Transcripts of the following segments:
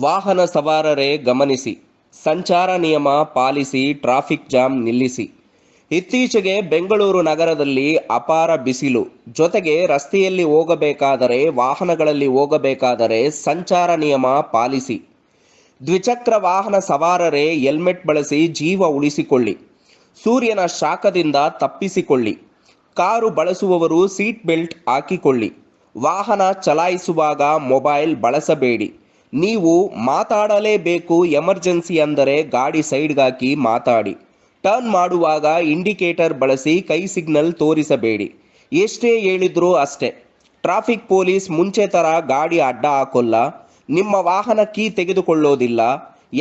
ವಾಹನ ಸವಾರರೇ ಗಮನಿಸಿ. ಸಂಚಾರ ನಿಯಮ ಪಾಲಿಸಿ, ಟ್ರಾಫಿಕ್ ಜಾಮ್ ನಿಲ್ಲಿಸಿ. ಇತ್ತೀಚೆಗೆ ಬೆಂಗಳೂರು ನಗರದಲ್ಲಿ ಅಪಾರ ಬಿಸಿಲು. ಜೊತೆಗೆ ರಸ್ತೆಯಲ್ಲಿ ಹೋಗಬೇಕಾದರೆ, ವಾಹನಗಳಲ್ಲಿ ಹೋಗಬೇಕಾದರೆ ಸಂಚಾರ ನಿಯಮ ಪಾಲಿಸಿ. ದ್ವಿಚಕ್ರ ವಾಹನ ಸವಾರರೇ ಹೆಲ್ಮೆಟ್ ಬಳಸಿ ಜೀವ ಉಳಿಸಿಕೊಳ್ಳಿ. ಸೂರ್ಯನ ಶಾಖದಿಂದ ತಪ್ಪಿಸಿಕೊಳ್ಳಿ. ಕಾರು ಬಳಸುವವರು ಸೀಟ್ ಬೆಲ್ಟ್ ಹಾಕಿಕೊಳ್ಳಿ. ವಾಹನ ಚಲಾಯಿಸುವಾಗ ಮೊಬೈಲ್ ಬಳಸಬೇಡಿ. ನೀವು ಮಾತಾಡಲೇಬೇಕು ಎಮರ್ಜೆನ್ಸಿ ಅಂದರೆ ಗಾಡಿ ಸೈಡ್ಗಾಕಿ ಮಾತಾಡಿ. ಟರ್ನ್ ಮಾಡುವಾಗ ಇಂಡಿಕೇಟರ್ ಬಳಸಿ ಕೈ ಸಿಗ್ನಲ್ ತೋರಿಸಬೇಡಿ. ಎಷ್ಟೇ ಹೇಳಿದ್ರೂ ಅಷ್ಟೇ. ಟ್ರಾಫಿಕ್ ಪೊಲೀಸ್ ಮುಂಚೆ ಥರ ಗಾಡಿ ಅಡ್ಡ ಹಾಕೋಲ್ಲ. ನಿಮ್ಮ ವಾಹನ ಕೀ ತೆಗೆದುಕೊಳ್ಳೋದಿಲ್ಲ.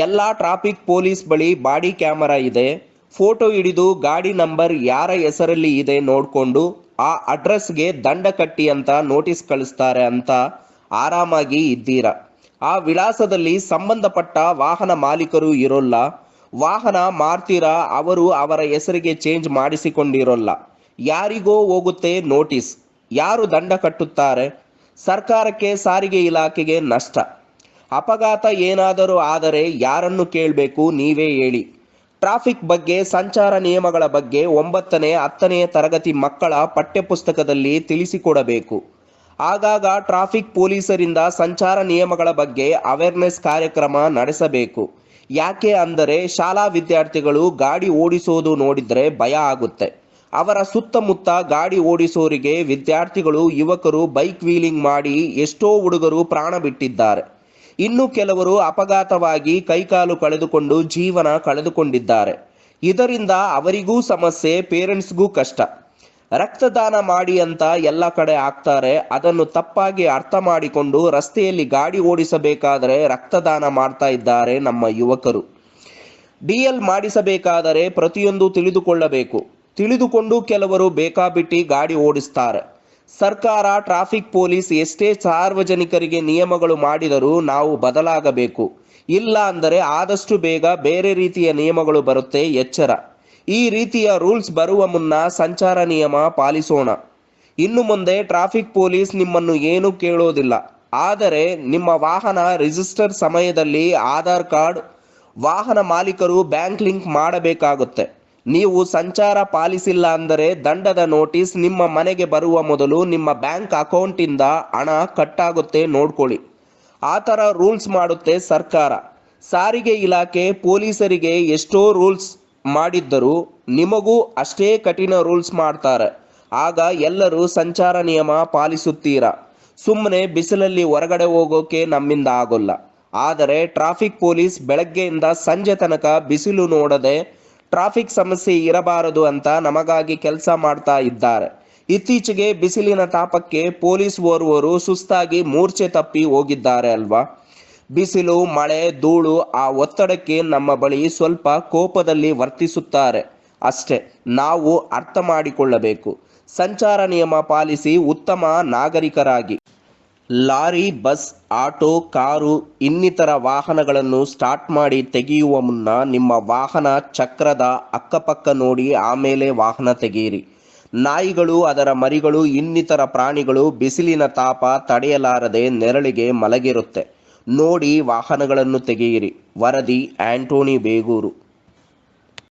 ಎಲ್ಲ ಟ್ರಾಫಿಕ್ ಪೊಲೀಸ್ ಬಳಿ ಬಾಡಿ ಕ್ಯಾಮರಾ ಇದೆ. ಫೋಟೋ ಹಿಡಿದು ಗಾಡಿ ನಂಬರ್ ಯಾರ ಹೆಸರಲ್ಲಿ ಇದೆ ನೋಡಿಕೊಂಡು ಆ ಅಡ್ರೆಸ್ಗೆ ದಂಡ ಕಟ್ಟಿ ಅಂತ ನೋಟಿಸ್ ಕಳಿಸ್ತಾರೆ ಅಂತ ಆರಾಮಾಗಿ ಇದ್ದೀರಾ. ಆ ವಿಳಾಸದಲ್ಲಿ ಸಂಬಂಧಪಟ್ಟ ವಾಹನ ಮಾಲೀಕರು ಇರೋಲ್ಲ. ವಾಹನ ಮಾರ್ತೀರಾ, ಅವರು ಅವರ ಹೆಸರಿಗೆ ಚೇಂಜ್ ಮಾಡಿಸಿಕೊಂಡಿರೋಲ್ಲ. ಯಾರಿಗೋ ಹೋಗುತ್ತೆ ನೋಟಿಸ್ ಯಾರು ದಂಡ ಕಟ್ಟುತ್ತಾರೆ? ಸರ್ಕಾರಕ್ಕೆ ಸಾರಿಗೆ ಇಲಾಖೆಗೆ ನಷ್ಟ. ಅಪಘಾತ ಏನಾದರೂ ಆದರೆ ಯಾರನ್ನು ಕೇಳಬೇಕು ನೀವೇ ಹೇಳಿ. ಟ್ರಾಫಿಕ್ ಬಗ್ಗೆ, ಸಂಚಾರ ನಿಯಮಗಳ ಬಗ್ಗೆ ಒಂಬತ್ತನೇ, ಹತ್ತನೇ ತರಗತಿ ಮಕ್ಕಳ ಪಠ್ಯಪುಸ್ತಕದಲ್ಲಿ ತಿಳಿಸಿಕೊಡಬೇಕು. ಆಗಾಗ ಟ್ರಾಫಿಕ್ ಪೊಲೀಸರಿಂದ ಸಂಚಾರ ನಿಯಮಗಳ ಬಗ್ಗೆ ಅವೇರ್ನೆಸ್ ಕಾರ್ಯಕ್ರಮ ನಡೆಸಬೇಕು. ಯಾಕೆ ಅಂದರೆ ಶಾಲಾ ವಿದ್ಯಾರ್ಥಿಗಳು ಗಾಡಿ ಓಡಿಸೋದು ನೋಡಿದರೆ ಭಯ ಆಗುತ್ತೆ. ಅವರ ಸುತ್ತಮುತ್ತ ಗಾಡಿ ಓಡಿಸೋರಿಗೆ ವಿದ್ಯಾರ್ಥಿಗಳು, ಯುವಕರು ಬೈಕ್ ವೀಲಿಂಗ್ ಮಾಡಿ ಎಷ್ಟೋ ಹುಡುಗರು ಪ್ರಾಣ ಬಿಟ್ಟಿದ್ದಾರೆ. ಇನ್ನು ಕೆಲವರು ಅಪಘಾತವಾಗಿ ಕೈಕಾಲು ಕಳೆದುಕೊಂಡು ಜೀವನ ಕಳೆದುಕೊಂಡಿದ್ದಾರೆ. ಇದರಿಂದ ಅವರಿಗೂ ಸಮಸ್ಯೆ ಪೇರೆಂಟ್ಸ್ಗೂ ಕಷ್ಟ. ರಕ್ತದಾನ ಮಾಡಿ ಅಂತ ಎಲ್ಲ ಕಡೆ ಆಗ್ತಾರೆ ಅದನ್ನು ತಪ್ಪಾಗಿ ಅರ್ಥ ಮಾಡಿಕೊಂಡು ರಸ್ತೆಯಲ್ಲಿ ಗಾಡಿ ಓಡಿಸಬೇಕಾದರೆ ರಕ್ತದಾನ ಮಾಡ್ತಾ ಇದ್ದಾರೆ ನಮ್ಮ ಯುವಕರು. ಡಿಎಲ್ ಮಾಡಿಸಬೇಕಾದರೆ ಪ್ರತಿಯೊಂದು ತಿಳಿದುಕೊಳ್ಳಬೇಕು. ತಿಳಿದುಕೊಂಡು ಕೆಲವರು ಬೇಕಾಬಿಟ್ಟಿ ಗಾಡಿ ಓಡಿಸ್ತಾರೆ. ಸರ್ಕಾರ, ಟ್ರಾಫಿಕ್ ಪೊಲೀಸ್ ಎಷ್ಟೇ ಸಾರ್ವಜನಿಕರಿಗೆ ನಿಯಮಗಳು ಮಾಡಿದರೂ ನಾವು ಬದಲಾಗಬೇಕು. ಇಲ್ಲ ಅಂದರೆ ಆದಷ್ಟು ಬೇಗ ಬೇರೆ ರೀತಿಯ ನಿಯಮಗಳು ಬರುತ್ತೆ ಎಚ್ಚರ. ಈ ರೀತಿಯ ರೂಲ್ಸ್ ಬರುವ ಮುನ್ನ ಸಂಚಾರ ನಿಯಮ ಪಾಲಿಸೋಣ. ಇನ್ನು ಮುಂದೆ ಟ್ರಾಫಿಕ್ ಪೊಲೀಸ್ ನಿಮ್ಮನ್ನು ಏನು ಕೇಳೋದಿಲ್ಲ. ಆದರೆ ನಿಮ್ಮ ವಾಹನ ರಿಜಿಸ್ಟರ್ ಸಮಯದಲ್ಲಿ ಆಧಾರ್ ಕಾರ್ಡ್, ವಾಹನ ಮಾಲೀಕರು ಬ್ಯಾಂಕ್ ಲಿಂಕ್ ಮಾಡಬೇಕಾಗುತ್ತೆ. ನೀವು ಸಂಚಾರ ಪಾಲಿಸಿಲ್ಲ ಅಂದರೆ ದಂಡದ ನೋಟಿಸ್ ನಿಮ್ಮ ಮನೆಗೆ ಬರುವ ಮೊದಲು ನಿಮ್ಮ ಬ್ಯಾಂಕ್ ಅಕೌಂಟಿಂದ ಹಣ ಕಟ್ಟಾಗುತ್ತೆ ನೋಡ್ಕೊಳ್ಳಿ. ಆ ಥರ ರೂಲ್ಸ್ ಮಾಡುತ್ತೆ ಸರ್ಕಾರ. ಸಾರಿಗೆ ಇಲಾಖೆ ಪೊಲೀಸರಿಗೆ ಎಷ್ಟೋ ರೂಲ್ಸ್ ಮಾಡಿದ್ದರೂ ನಿಮಗೂ ಅಷ್ಟೇ ಕಠಿಣ ರೂಲ್ಸ್ ಮಾಡ್ತಾರೆ. ಆಗ ಎಲ್ಲರೂ ಸಂಚಾರ ನಿಯಮ ಪಾಲಿಸುತ್ತೀರಾ? ಸುಮ್ಮನೆ ಬಿಸಿಲಲ್ಲಿ ಹೊರಗಡೆ ಹೋಗೋಕೆ ನಮ್ಮಿಂದ ಆಗೋಲ್ಲ. ಆದರೆ ಟ್ರಾಫಿಕ್ ಪೊಲೀಸ್ ಬೆಳಗ್ಗೆಯಿಂದ ಸಂಜೆ ತನಕ ಬಿಸಿಲು ನೋಡದೆ ಟ್ರಾಫಿಕ್ ಸಮಸ್ಯೆ ಇರಬಾರದು ಅಂತ ನಮಗಾಗಿ ಕೆಲಸ ಮಾಡ್ತಾ ಇದ್ದಾರೆ. ಇತ್ತೀಚೆಗೆ ಬಿಸಿಲಿನ ತಾಪಕ್ಕೆ ಪೊಲೀಸ್ ಓರ್ವರು ಸುಸ್ತಾಗಿ ಮೂರ್ಛೆ ತಪ್ಪಿ ಹೋಗಿದ್ದಾರೆ ಅಲ್ವಾ? ಬಿಸಿಲು, ಮಳೆ, ಧೂಳು ಆ ಒತ್ತಡಕ್ಕೆ ನಮ್ಮ ಬಳಿ ಸ್ವಲ್ಪ ಕೋಪದಲ್ಲಿ ವರ್ತಿಸುತ್ತಾರೆ. ಅಷ್ಟೇ, ನಾವು ಅರ್ಥ ಮಾಡಿಕೊಳ್ಳಬೇಕು ಸಂಚಾರ ನಿಯಮ ಪಾಲಿಸಿ ಉತ್ತಮ ನಾಗರಿಕರಾಗಿ. ಲಾರಿ, ಬಸ್, ಆಟೋ, ಕಾರು, ಇನ್ನಿತರ ವಾಹನಗಳನ್ನು ಸ್ಟಾರ್ಟ್ ಮಾಡಿ ತೆಗೆಯುವ ಮುನ್ನ ನಿಮ್ಮ ವಾಹನ ಚಕ್ರದ ಅಕ್ಕಪಕ್ಕ ನೋಡಿ ಆಮೇಲೆ ವಾಹನ ತೆಗೆಯಿರಿ. ನಾಯಿಗಳು, ಅದರ ಮರಿಗಳು, ಇನ್ನಿತರ ಪ್ರಾಣಿಗಳು ಬಿಸಿಲಿನ ತಾಪ ತಡೆಯಲಾರದೆ ನೆರಳಿಗೆ ಮಲಗಿರುತ್ತೆ. ನೋಡಿ ವಾಹನಗಳನ್ನು ತೆಗೆಯಿರಿ. ವರದಿ ಆಂಟೋನಿ ಬೇಗೂರು.